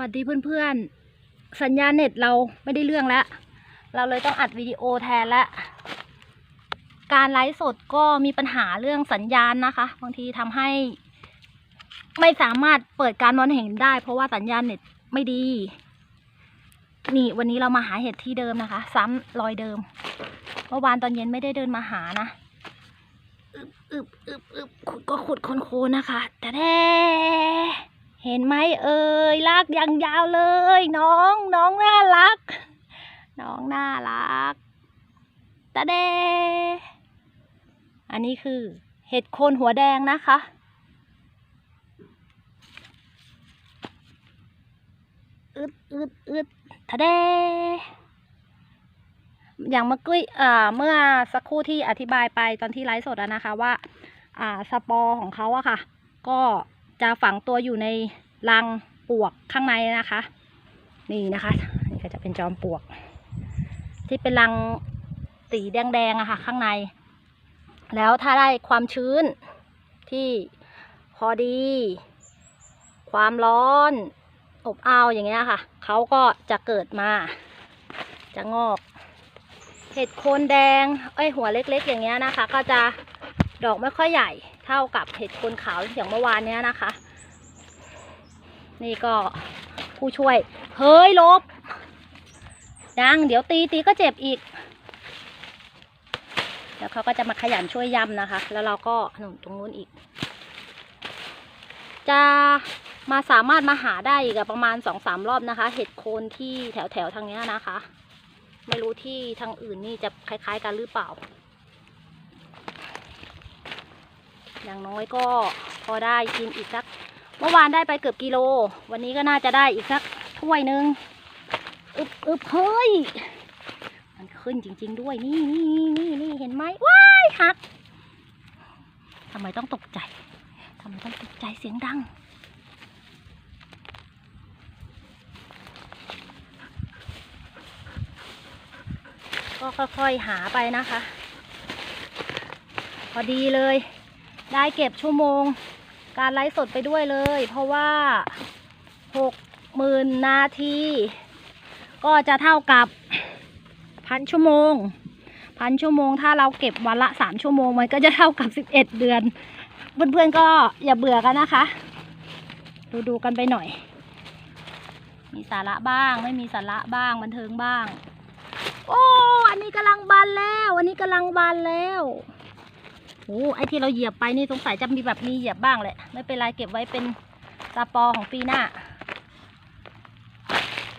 วัสดีเพื่อนๆ สัญญาณเน็ตเราไม่ได้เรื่องแล้ว เราเลยต้องอัดวิดีโอแทนล้วการไลฟ์สดก็มีปัญหาเรื่องสัญญาณนะคะ บางทีทำให้ ไม่สามารถเปิดการมองเห็นได้ เพราะว่าสัญญาณเน็ตไม่ดี นี่วันนี้เรามาหาเห็ดที่เดิมนะคะ ซ้ำรอยเดิม เมื่อวานตอนเย็นไม่ได้เดินมาหานะอึบอึบอึบอึบขุดก็ขุดโคนโคนๆนะคะ แต่แท้ เห็นไหมเอ่ยลากยังยาวเลย น้องน้องน่ารัก น้องน่ารักตาเด อันนี้คือ เห็ดโคนหัวแดงนะคะ อึดอึดอึดทะเด อย่างเมื่อกี้อ่าเมื่อสักครู่ที่อธิบายไปตอนที่ไลฟ์สดอะนะคะว่า อ่าสปอร์ของเขาอะค่ะ ก็ จะฝังตัวอยู่ในรังปวกข้างในนะคะ นี่นะคะนี่ก็จะเป็นจอมปวก ที่เป็นรังสีแดงๆอะค่ะ ข้างใน แล้วถ้าได้ความชื้นที่พอดี ความร้อนอบอ้าวอย่างเงี้ยค่ะ เขาก็จะเกิดมา จะงอก เห็ดโคนแดง เอ้ยหัวเล็กๆ อย่างเงี้ยนะคะ ก็จะดอกไม่ค่อยใหญ่ เท่ากับเห็ดโคนขาวอย่างเมื่อวานเนี้ยนะคะ นี่ก็ผู้ช่วย เฮ้ยลบยังเดี๋ยวตีตีก็เจ็บอีก แล้วเขาก็จะมาขยันช่วยยำนะคะ แล้วเราก็หนุนตรงนู้นอีก จะมาสามารถมาหาได้อีกประมาณสองสามรอบนะคะ เห็ดโคนที่แถวแถวทางเนี้ยนะคะ ไม่รู้ที่ทางอื่นนี่จะคล้าย ๆ กันหรือเปล่า อย่างน้อยก็พอได้กินอีกสัก เมื่อวานได้ไปเกือบกิโล วันนี้ก็น่าจะได้อีกสักถ้วยหนึ่งอึบอึบเฮ้ย มันขึ้นจริง ๆ ด้วยนี่นี่นี่นี่เห็นไหมว้ายหักทำไมต้องตกใจทำไมต้องตกใจเสียงดังก็ค่อยๆหาไปนะคะ พอดีเลย ได้เก็บชั่วโมง การไลฟ์สดไปด้วยเลย เพราะว่าหกหมื่นนาทีก็จะเท่ากับพันชั่วโมงพันชั่วโมง ถ้าเราเก็บวันละสามชั่วโมงมันก็จะเท่ากับสิบเอ็ดเดือน เพื่อนๆก็อย่าเบื่อกันนะคะ ดูดูกันไปหน่อย มีสาระบ้างไม่มีสาระบ้างบันเทิงบ้าง โอ้ อันนี้กำลังบานแล้ว อันนี้กำลังบานแล้ว โอ้ไอที่เราเหยียบไปนี่สงสัยจะมีแบบมีเหยียบบ้างแหละ ไม่เป็นไรเก็บไว้เป็นตาปอของปีหน้า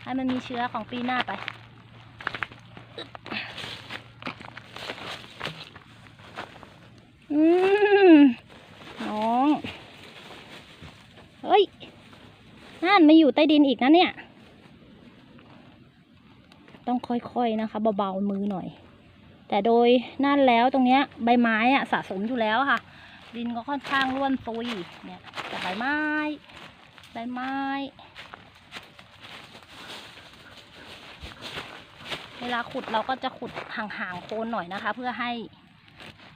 ให้มันมีเชื้อของปีหน้าไป อืมน้อง เฮ้ย นั่นมาอยู่ใต้ดินอีกนะเนี่ย ต้องค่อยๆนะคะเบาๆมือหน่อย แต่โดยนั่นแล้วตรงเนี้ยใบไม้อะสะสมอยู่แล้วค่ะ ดินก็ค่อนข้างร่วนซุยเนี่ยแต่ใบไม้ ใบไม้เวลาขุดเราก็จะขุดห่างๆโคนหน่อยนะคะ เพื่อให้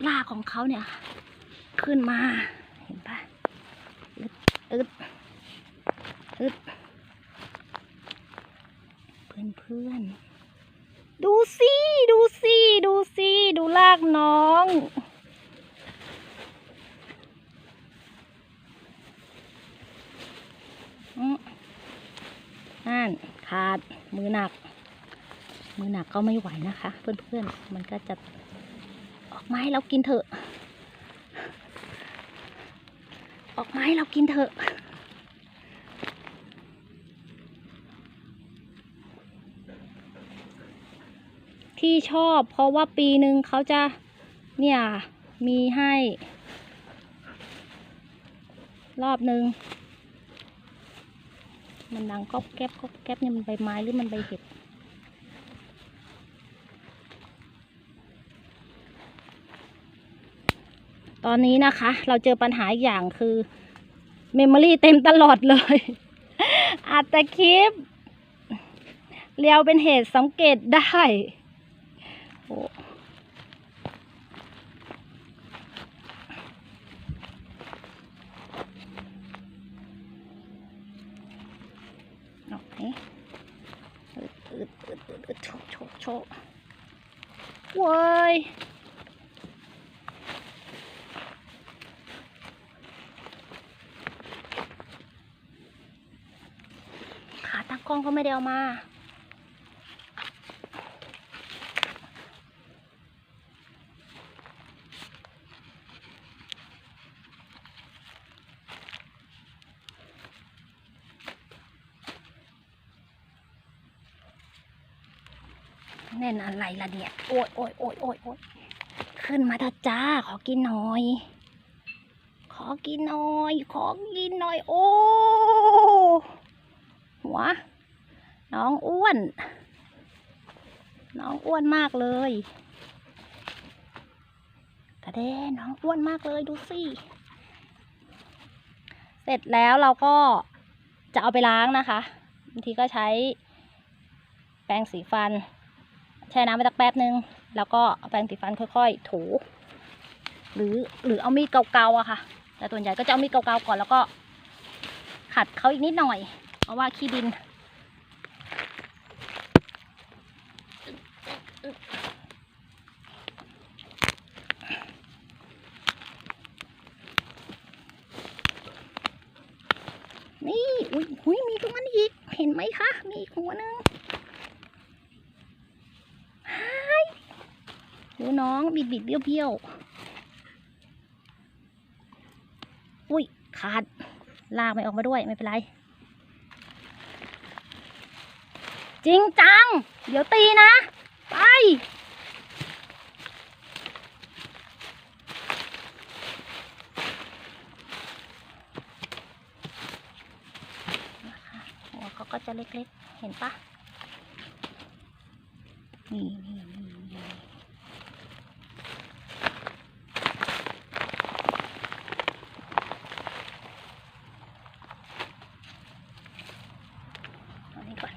รากของเขาเนี่ย ขึ้นมาเห็นปะอึดอึดอึดเพื่อนเพื่อนๆดูสิ ลากน้อง นั่น ขาด มือหนัก มือหนักก็ไม่ไหวนะคะ เพื่อนๆ มันก็จะออกไม้เรากินเถอะ ออกไม้เรากินเถอะ ที่ชอบ เพราะว่าปีหนึ่งเขาจะเนี่ยมีให้ รอบหนึ่งมันดังก๊อบแก๊บก๊อบแก๊บเนี่ยมันใบไม้หรือมันใบเห็ดตอนนี้นะคะ เราเจอปัญหาอีกอย่างคือเมมโมรี่เต็มตลอดเลยอัดแต่คลิปเรียวเป็นเหตุสังเกตได้ โอ้ออกไหนอึดอึดอึดอึดอึดโชกโชกโชกเว้ยขาตั้งกล้องก็ไม่ได้เอามา แน่นอะไรล่ะเนี่ย โอ้ยโอ้ยโอ้ยโอ้ยโอ้ยขึ้นมาเถอะจ้า ขอกินหน่อย ขอกินหน่อย ขอกินหน่อย โอ้ หัว น้องอ้วน น้องอ้วนมากเลยกระเด้น้องอ้วนมากเลยดูสิ เสร็จแล้วเราก็จะเอาไปล้างนะคะบางทีก็ใช้แปรงสีฟัน แช่น้ำไปสักแป๊บนึง แล้วก็เอาแปรงสีฟันค่อยๆถู หรือหรือเอามีดเกาๆอะค่ะ แต่ส่วนใหญ่ก็จะเอามีดเกาๆก่อนแล้วก็ ขัดเขาอีกนิดหน่อย เพราะว่าขี้ดิน นี่อุ้ยหุยมีตรงนั้นอีก เห็นไหมคะ มีอีกหัวหนึ่งฮายดู น้องบิดบิดเบี้ยวเบี้ยวอุ้ยขาดลากไม่ออกมาด้วยไม่เป็นไร จริงจัง เดี๋ยวตีนะ ไป หัวเขาก็จะเล็กๆ เห็นปะนี่นี่นี่นี่เอานี่ก่อน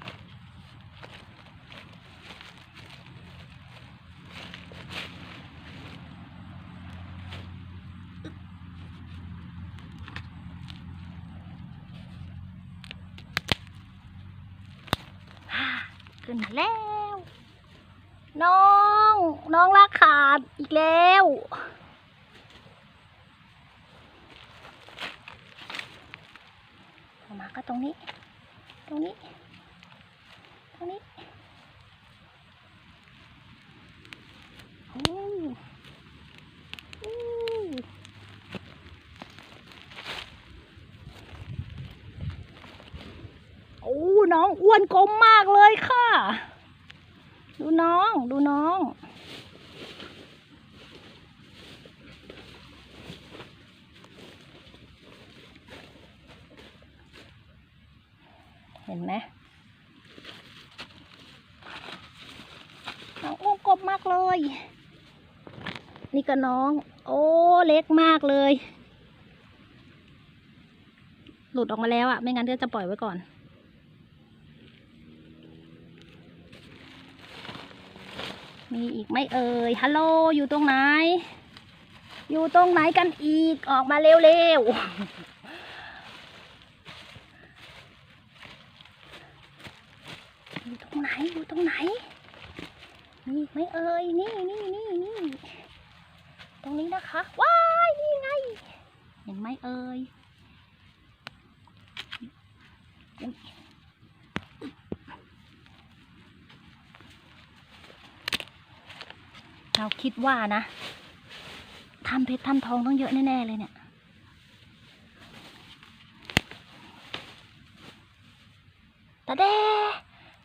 ฮ่า ขึ้นมาแล้ว น้อง น้องลากขาดอีกแล้ว มาก็ตรงนี้ ตรงนี้ ตรงนี้โอ้อู้โอ้ น้องอ้วนกลมมากเลยค่ะ ดูน้องดูน้อง เห็นไหมน้องอ้วนกลมมากเลย นี่ก็น้อง โอ้เล็กมากเลย หลุดออกมาแล้วอะไม่งั้นก็จะปล่อยไว้ก่อน มีอีกไหมเอ่ยฮัลโหลอยู่ตรงไหน อยู่ตรงไหนกันอีกออกมาเร็วๆอยู่ตรงไหนอยู่ตรงไหนมีอีกไหมเอ่ยนี่นี่นี่นี่ตรงนี้นะคะว้ายนี่ไงเห็นไหมเอ่ยอุ๊ย เราคิดว่านะทำเพชรทำทองต้องเยอะแน่ ๆ เลยเนี่ยตาเด้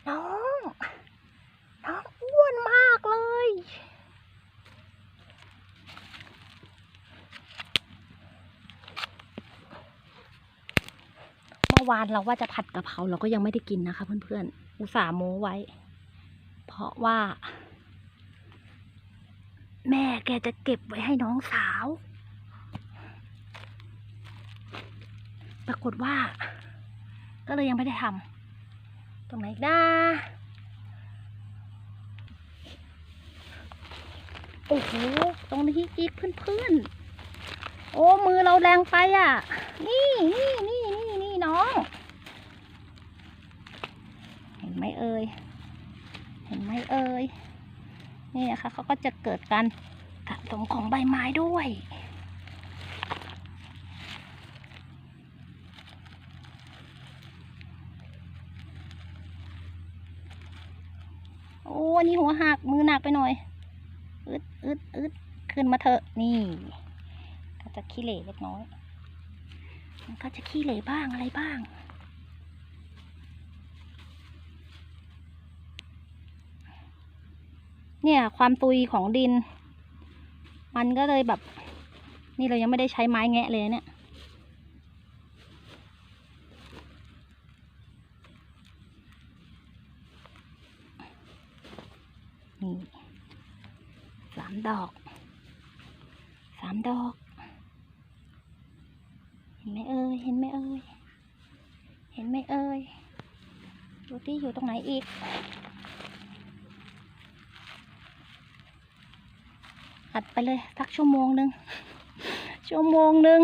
น้อง น้องอ้วนมากเลย เมื่อวานเราว่าจะผัดกะเพราเราก็ยังไม่ได้กินนะคะเพื่อนๆ อุตส่าห์โม้ไว้ เพราะว่า แม่แกจะเก็บไว้ให้น้องสาว ปรากฏว่า ก็เลยยังไม่ได้ทำตรงไหนอีกนะโอ้โห ตรงนี้อีกเพื่อนๆ โอ้ มือเราแรงไปอะ นี่นี่นี่นี่นี่น้อง เห็นไหมเอ่ย เห็นไหมเอ่ยนี่นะคะเขาก็จะเกิดการ สมของใบไม้ด้วย โอ้อันนี่หัวหักมือหนักไปหน่อย อึดอึดอึดขึ้นมาเถอะ นี่ ก็จะขี้เหร่เล็กน้อย มันก็จะขี้เหร่บ้างอะไรบ้างเนี่ย ความตุยของดิน มันก็เลยแบบ นี่เรายังไม่ได้ใช้ไม้แงะเลยเนี่ยนี่สามดอกสามดอก เห็นไหมเอ่ยเห็นไหมเอ่ยเห็นไหมเอ่ยดูที่อยู่ตรงไหนอีก อัดไปเลยสักชั่วโมงหนึ่งชั่วโมงหนึ่ง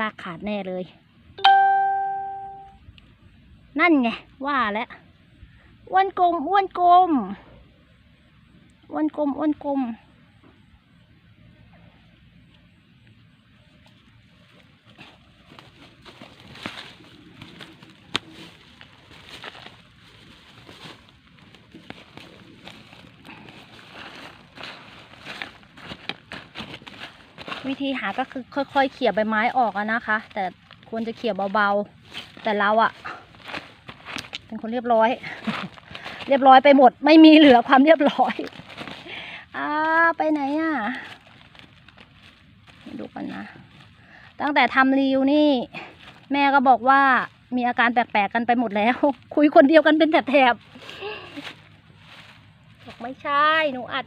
ลากขาดแน่เลย นั่นไง ว่าแล้วอ้วนกลมอ้วนกลมอ้วนกลมอ้วนกลม วิธีหาก็คือค่อยๆเขี่ยใบไม้ออกอะนะคะ แต่ควรจะเขี่ยเบาๆ แต่เราอะเป็นคนเรียบร้อย เรียบร้อยไปหมด ไม่มีเหลือความเรียบร้อยอ่าไปไหนอะดูกันนะ ตั้งแต่ทำรีวิวนี่ แม่ก็บอกว่ามีอาการแปลกๆกันไปหมดแล้ว คุยคนเดียวกันเป็นแถบๆบอกไม่ใช่ หนูอัด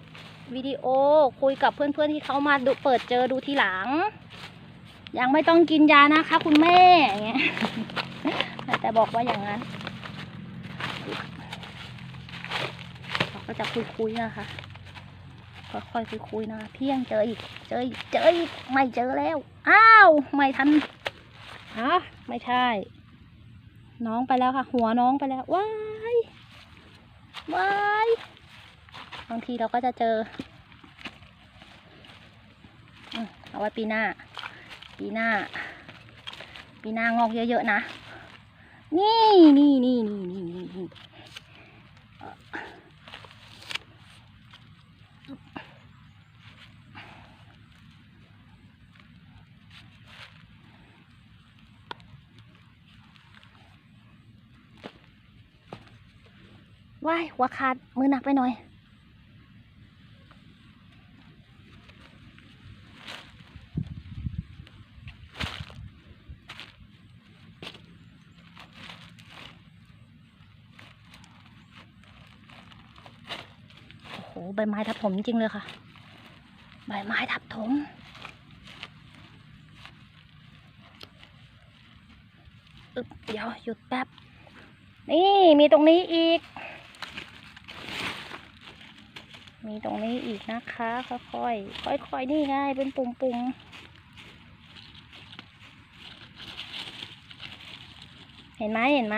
วิดีโอคุยกับเพื่อนๆที่เขามาดูเปิดเจอดูทีหลัง ยังไม่ต้องกินยานะคะ คุณแม่อย่างเงี้ยแต่บอกว่าอย่างนั้นเราก็จะคุยๆนะคะค่อยๆคุยๆนะคะเที่ยงเจออีกเจออีกเจออีกไม่เจอแล้วอ้าวไม่ทันฮะไม่ใช่ น้องไปแล้วค่ะ หัวน้องไปแล้วว้ายว้าย บางทีเราก็จะเจอเอาไว้ปีหน้า ปีหน้า ปีหน้างอกเยอะๆนะ นี่นี่นี่นี่นี่นี่ว้ายหัวขาดมือหนักไปหน่อย โอ้โห ใบ ไม้ทับถมจริงเลยค่ะ ใบไม้ทับถม อึบเดี๋ยวหยุดแป๊บ นี่มีตรงนี้อีก มีตรงนี้อีกนะคะ ค่อยๆ ค่อยๆ นี่ไงเป็นปุ่มๆเห็นไหมเห็นไหม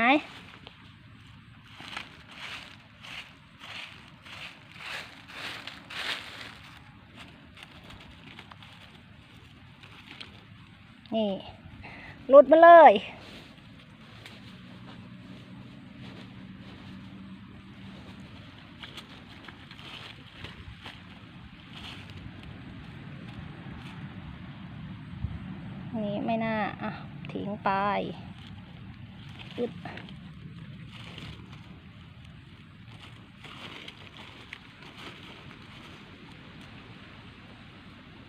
นี่หลุดมาเลยนี่ไม่น่า อะ ทิ้งไปอึด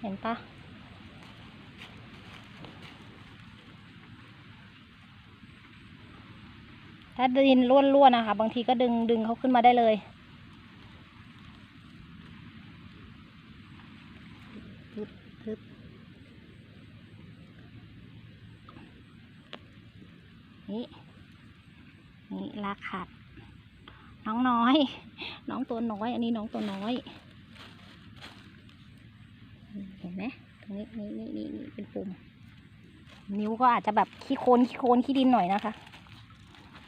เห็นปะ ถ้าดินร่วนๆนะคะ บางทีก็ดึงดึงเขาขึ้นมาได้เลยนี่นี่ลากขาด น้องน้อย น้องตัวน้อย อันนี้น้องตัวน้อย เห็นไหมตรงนี้นี่นี่นี่นี่เป็นปุ่ม นิ้วก็อาจจะแบบขี้โคลนขี้โคลนขี้ดินหน่อยนะคะ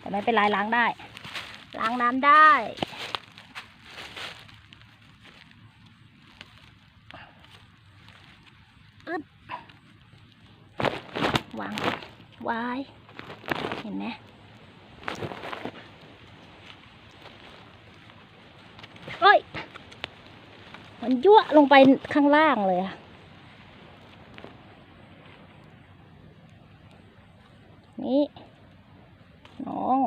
แต่ไม่เป็นไรล้างได้ ล้างน้ำได้ อึ๊บวางไว้เห็นไหมเอ้ย มันยั่วลงไปข้างล่างเลยอะนี่ น้อง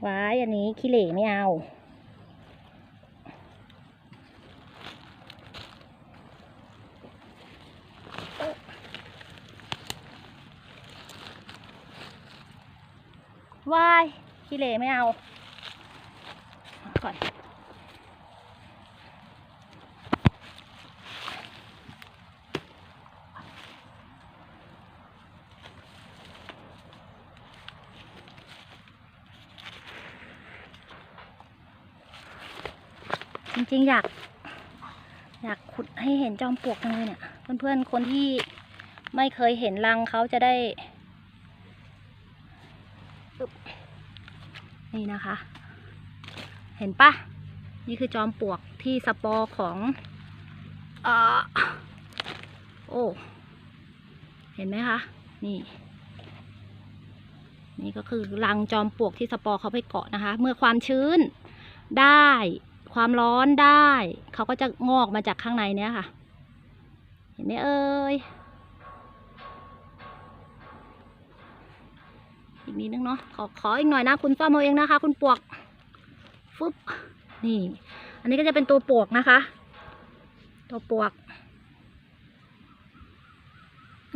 ไว้ อันนี้ขี้เหร่ไม่เอา วายขี้เหร่ไม่เอาเอาก่อน จริงๆอยาก อยากขุดให้เห็นจอมปลวกจังเลยเนี่ย เพื่อนๆคนที่ไม่เคยเห็นรังเขาจะได้ นี่นะคะ เห็นปะนี่คือจอมปลวกที่สปอร์ของออโอ้เห็นไหมคะ นี่ นี่ก็คือรังจอมปลวกที่สปอร์เขาไปเกาะนะคะ เมื่อความชื้นได้ ความร้อนได้ เขาก็จะงอกมาจากข้างในเนี้ยค่ะ เห็นไหมเอ่ยอีกนิดนึงเนาะขอขออีกหน่อยนะ คุณซ่อมเอาเองนะคะ คุณปวกฟึบนี่ อันนี้ก็จะเป็นตัวปวกนะคะ ตัวปวก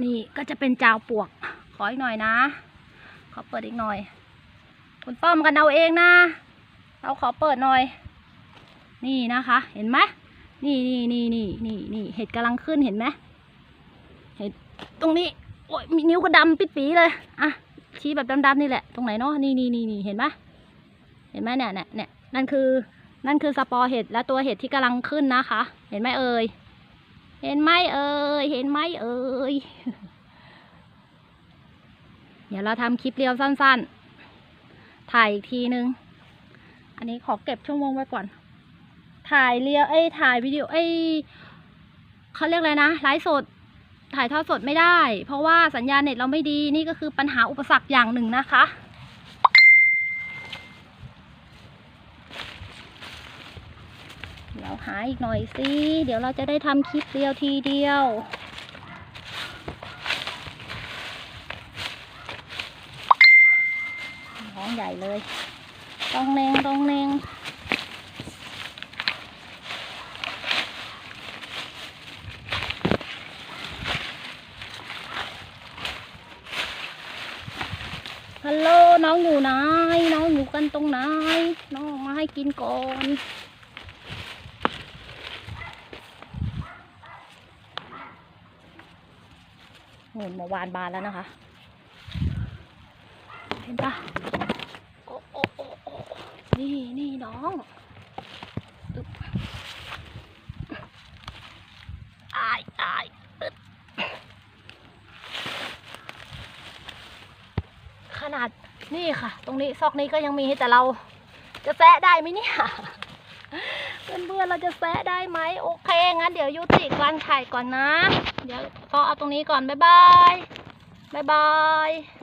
นี่ก็จะเป็นจาวปวก ขออีกหน่อยนะ ขอเปิดอีกหน่อย คุณซ่อมกันเอาเองนะ เราขอเปิดหน่อย นี่นะคะ เห็นไหมนี่นี่นี่นี่นี่นี่เห็ดกำลังขึ้นเห็นไหมเห็ดตรงนี้โอ้ยมีนิ้วก็ดำปิดปีเลยอะชี้แบบดำๆนี่แหละตรงไหนเนาะนี่นี่นี่นี่เห็นไหมเห็นไหมเนี่ยเนี่ยเนี่ยนั่นคือ นั่นคือสปอร์เห็ดและตัวเห็ดที่กำลังขึ้นนะคะ เห็นไหมเอ่ยเห็นไหมเอ่ยเห็นไหมเอ่ยเดี๋ยวเราทำคลิปเรียวสั้นๆ ถ่ายอีกทีนึง อันนี้ขอเก็บชั่วโมงไว้ก่อน ถ่ายเรียวเอ้ถ่ายวิดีโอเอ้เขาเรียกอะไรนะไลฟ์สด ถ่ายทอดสดไม่ได้ เพราะว่าสัญญาณเน็ตเราไม่ดีนี่ก็คือปัญหาอุปสรรคอย่างหนึ่งนะคะเดี๋ยวหาอีกหน่อยสิ เดี๋ยวเราจะได้ทำคลิปเดียวทีเดียว ร้องใหญ่เลย ต้องเนงต้องเนงฮัลโหลน้องอยู่ไหน น้องอยู่ กันตรงไหนน้องมาให้กินก่อนโหนมาวานบานแล้วนะคะ เห็นปะโอ้โอ้โอ้นี่นี่น้องอึ๊บอายอายอึดขนาดนี่ค่ะ ตรงนี้ซอกนี้ก็ยังมีแต่เราจะแซะได้ไหมเนี่ยเพื่อนๆเราจะแซะได้ไหมโอเค งั้นเดี๋ยวยุติการถ่ายก่อนนะ เดี๋ยวพอเอาตรงนี้ก่อน บ๊ายบาย บ๊ายบาย